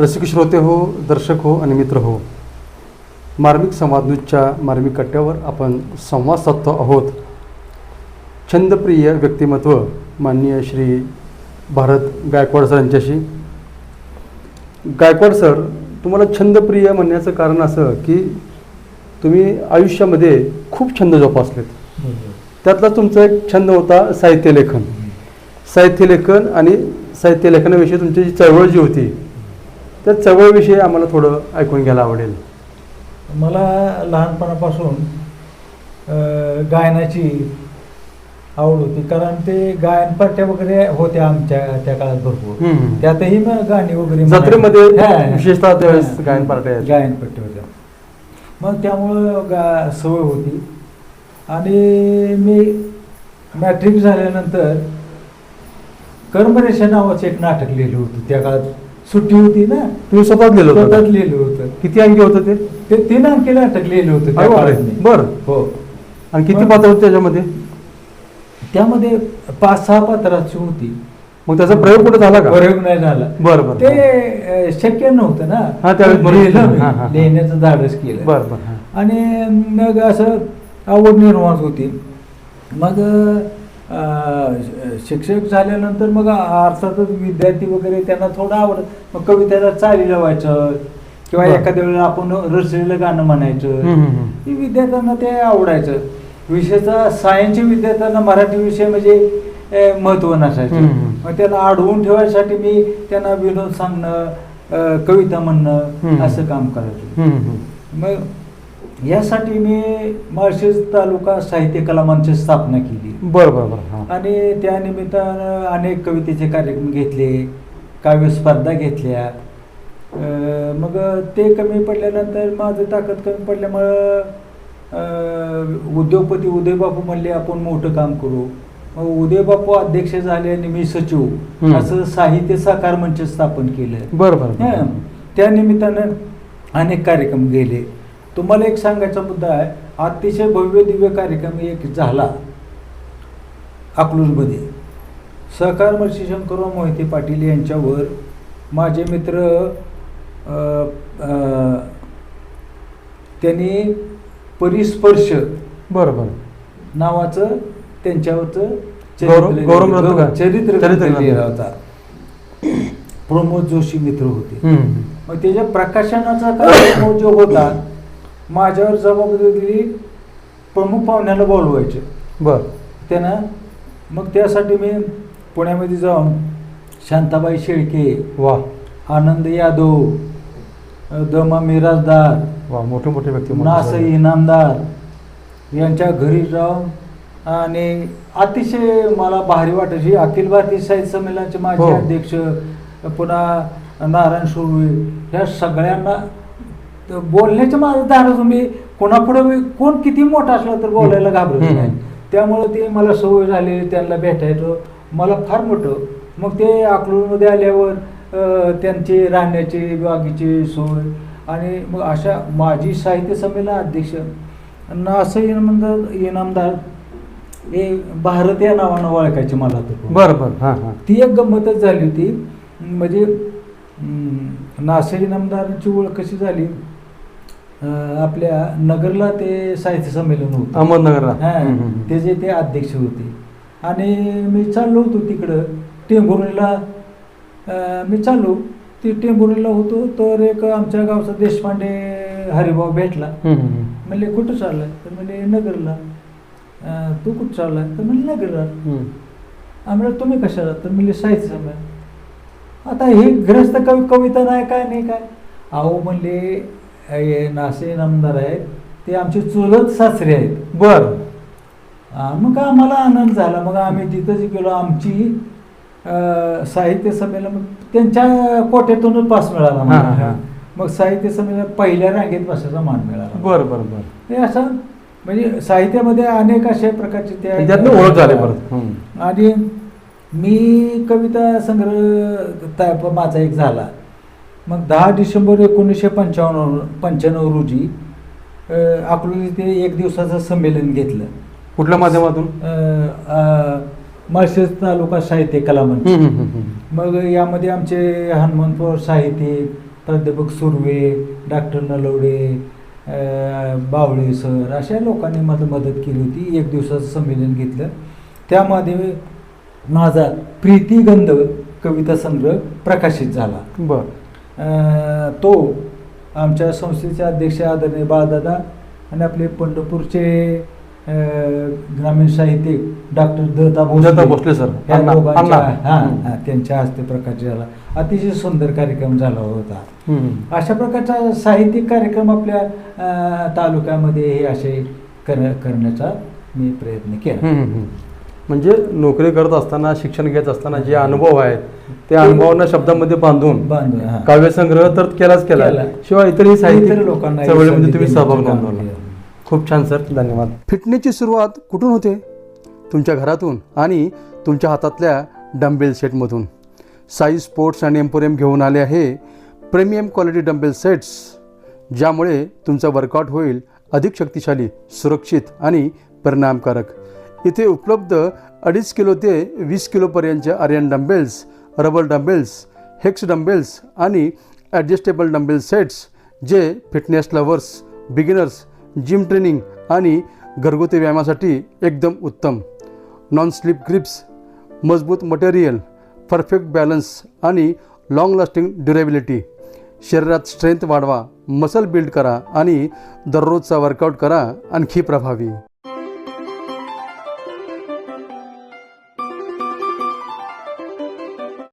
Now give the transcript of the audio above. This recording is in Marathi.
रसिक श्रोते हो दर्शक हो आणि मित्र हो. मार्मिक संवाद न्यूजच्या मार्मिक कट्ट्यावर आपण संवाद साधतो आहोत. छंदप्रिय व्यक्तिमत्व माननीय श्री भारत गायकवाड सर यांच्याशी. गायकवाड सर तुम्हाला छंदप्रिय म्हणण्याचं कारण असं की तुम्ही आयुष्यामध्ये खूप छंद जोपासलेत. त्यातला तुमचा एक छंद होता साहित्य लेखन साहित्य लेखन आणि साहित्य लेखनाविषयी तुमची जी चळवळ जी होती त्या चळवळीविषयी आम्हाला थोडं ऐकून घ्यायला आवडेल मला लहानपणापासून गायनाची आवड होती कारण ते गायन पार्ट्या वगैरे होत्या आमच्या त्या काळात भरपूर. त्यातही मग गाणी वगैरे जत्रेमध्ये. विशेषतः त्यावेळेस. गायन पार्ट्या यायच्या. गायन पार्ट्या होत्या मग त्यामुळं गा सवय होती आणि मी मॅट्रिक झाल्यानंतर कर्मरेषा नावाचं एक नाटक लिहिलं होतं त्या काळात सुट्टी होती ना. तुम्ही स्वतःच लिहिलं स्वतःच होतं. लिहिलं होतं. किती अंकी होतं ते? ते तीन अंकी नाटक लिहिलं होतं त्या. बरं. हो. आणि किती पात्र होते त्याच्यामध्ये? त्यामध्ये पाच सहा पात्राची होती. मग त्याचा प्रयोग कुठे झाला का? प्रयोग नाही झाला. बरं बरं. ते अं, शक्य नव्हतं ना. हा, त्यावेळेस बरोबर. लिहिलं मी. हा, हा, हा. लिहिण्याचं धाडस केलं. बरं बरं हां. आणि मग असं आवड निर्माण होती. मग अं, शिक्षक झाल्यानंतर मग अर्थातच विद्यार्थी वगैरे त्यांना थोडं आवड मग कवितेला चाली लावायचं किंवा. एखाद्या वेळेला आपण रचलेलं गाणं म्हणायचं विद्यार्थ्यांना ते आवडायचं विषयाचा सायन्सच्या विद्यार्थ्यांना मराठी विषय म्हणजे अं, महत्त्व नसायचं. मग त्याला अडवून ठेवायसाठी मी त्यांना विनोद सांगणं कविता म्हणणं. असं काम करायचो. मग यासाठी मी माळशेज तालुका साहित्य कला मंच स्थापना केली बरं बरं बरं हां. आणि त्या निमित्तानं अनेक कवितेचे कार्यक्रम घेतले काव्य स्पर्धा घेतल्या मग ते कमी पडल्यानंतर माझं ताकद कमी पडल्यामुळं उद्योगपती उदयबापू म्हणले आपण मोठं काम करू मग उदयबापू अध्यक्ष झाले आणि मी सचिव. असं साहित्य साकार मंच स्थापन केलं बरं बरं हं. बरं त्या निमित्तानं अनेक कार्यक्रम गेले तुम्हाला एक सांगायचा मुद्दा आहे अतिशय भव्य दिव्य कार्यक्रम एक झाला अकलूजमध्ये सहकार महर्षी शंकरराव मोहिते पाटील यांच्यावर माझे मित्र त्यांनी परिस्पर्श बरं बरं नावाचं त्यांच्यावरचं चरित्र? चरित्र. लिहिला होता प्रमोद जोशी मित्र होते. मग त्याच्या प्रकाशनाचा कार्यक्रम जो होता माझ्यावर जबाबदारी दिली प्रमुख पाहुण्याला बोलवायचे. बरं. त्यानं मग त्यासाठी मी पुण्यामध्ये जाऊन शांताबाई शेळके वा. आनंद यादव दमा मिराजदार वा मोठे मोठे व्यक्ती नास इनामदार यांच्या घरी जाऊन आणि अतिशय मला भारी वाटायची अखिल भारतीय साहित्य संमेलनाचे माझे हो. अध्यक्ष पुन्हा नारायण सुर्वे ह्या सगळ्यांना त- बोलण्याच्या माझं दारच मी कोणापुढे मी- कोण किती मोठा असला तर बोलायला घाबरत. नाही. त्यामुळं ते मला सवय झाली त्यांना भेटायचं. मला फार मोठं. मग ते अकलूजमध्ये आल्यावर त्यांची राहण्याची बागीची सोय. आणि मग अशा माझी साहित्य संमेलन अध्यक्ष आणि असं इनामदार इनामदार हे भारत या नावानं ओळखायचे मला तर बरं बरं. हां ती एक गंमतच झाली होती. म्हणजे नासर इनामदारांची ओळख कशी झाली? आपल्या नगरला ते साहित्य संमेलन होतं. अहमदनगरला. हा. त्याचे ते अध्यक्ष होते. आणि मी चाललो होतो तिकडं टेंभुर्णीला. मी चाललो ती टेंभुर्णीला होतो तर एक आमच्या गावचा देशपांडे हरिभाऊ भेटला. म्हणले कुठं चाललाय? तर म्हणले नगरला. तू कुठं चाललाय? तर म्हणले नगरला. आम्हाला तुम्ही कशाला? तर म्हणले साहित्य संमेलन. आता हे ग्रस्त कवी कविता नाही काय नाही काय? अहो म्हणले हे नासे नामदार आहेत ते आमचे चुलत सासरे आहेत. बरं. मग आम्हाला आनंद झाला. मग आम्ही तिथंच गेलो आमची साहित्य संमेलन मग त्यांच्या कोट्यातूनच पास मिळाला मला. मग साहित्य संमेलन पहिल्या रांगेत बसायचा मान मिळाला. बरं बरं बरं. हे असं म्हणजे साहित्यामध्ये अनेक अशा प्रकारचे त्या त्यातनं ओळख झाली परत. आणि मी कविता संग्रह माझा एक झाला. मग दहा डिसेंबर एकोणीसशे पंचावन्न पंच्याण्णव रोजी अकलूज इथे एक दिवसाचं संमेलन घेतलं. कुठल्या माध्यमातून? माळशेज तालुका साहित्य कला मंच. हम्म, हम्म, हम्म. मग यामध्ये आमचे हनुमंतपूर साहित्यिक प्राध्यापक सुर्वे डॉक्टर नलवडे बावळे सर अशा लोकांनी मला मदत केली होती. एक दिवसाचं संमेलन घेतलं. त्यामध्ये माझा प्रीतिगंध कविता संग्रह प्रकाशित झाला. बर. तो आमच्या संस्थेचे अध्यक्ष आदरणीय बाळदादा आणि आपले पंढरपूरचे ग्रामीण साहित्यिक डॉक्टर दत्ता भोसले सर. हा त्यांच्या हस्ते प्रकाश झाला अतिशय सुंदर कार्यक्रम झाला होता. अशा प्रकारचा साहित्यिक कार्यक्रम आपल्या तालुक्यामध्ये हे असे कर करण्याचा मी प्रयत्न केला. म्हणजे नोकरी करत असताना शिक्षण घेत असताना जे अनुभव आहेत त्या अनुभवांना शब्दामध्ये बांधून बांधून हा. काव्यसंग्रह तर केलाच केला. केला. शिवाय इतरही साहित्य इतर लोकांना चळवळीमध्ये तुम्ही सहभाग नोंदवला. खूप छान सर. धन्यवाद. फिटनेसची सुरुवात कुठून होते? तुमच्या घरातून आणि तुमच्या हातातल्या डंबेल सेटमधून. साई स्पोर्ट्स आणि एम्पोरियम घेऊन आले आहे प्रीमियम क्वालिटी डंबेल सेट्स ज्यामुळे तुमचा वर्कआउट होईल अधिक शक्तिशाली सुरक्षित आणि परिणामकारक. इथे उपलब्ध अडीच किलो ते वीस किलोपर्यंतचे iron dumbbells rubber dumbbells hex dumbbells आणि ॲडजस्टेबल डंबेल सेट्स जे fitness lovers beginners gym training आणि घरगुती व्यायामासाठी एकदम उत्तम. नॉन स्लिप ग्रिप्स मजबूत मटेरियल परफेक्ट बॅलन्स आणि लाँग लास्टिंग ड्युरेबिलिटी शरीरात स्ट्रेंथ वाढवा मसल बिल्ड करा आणि दररोजचा वर्कआउट करा आणखी प्रभावी.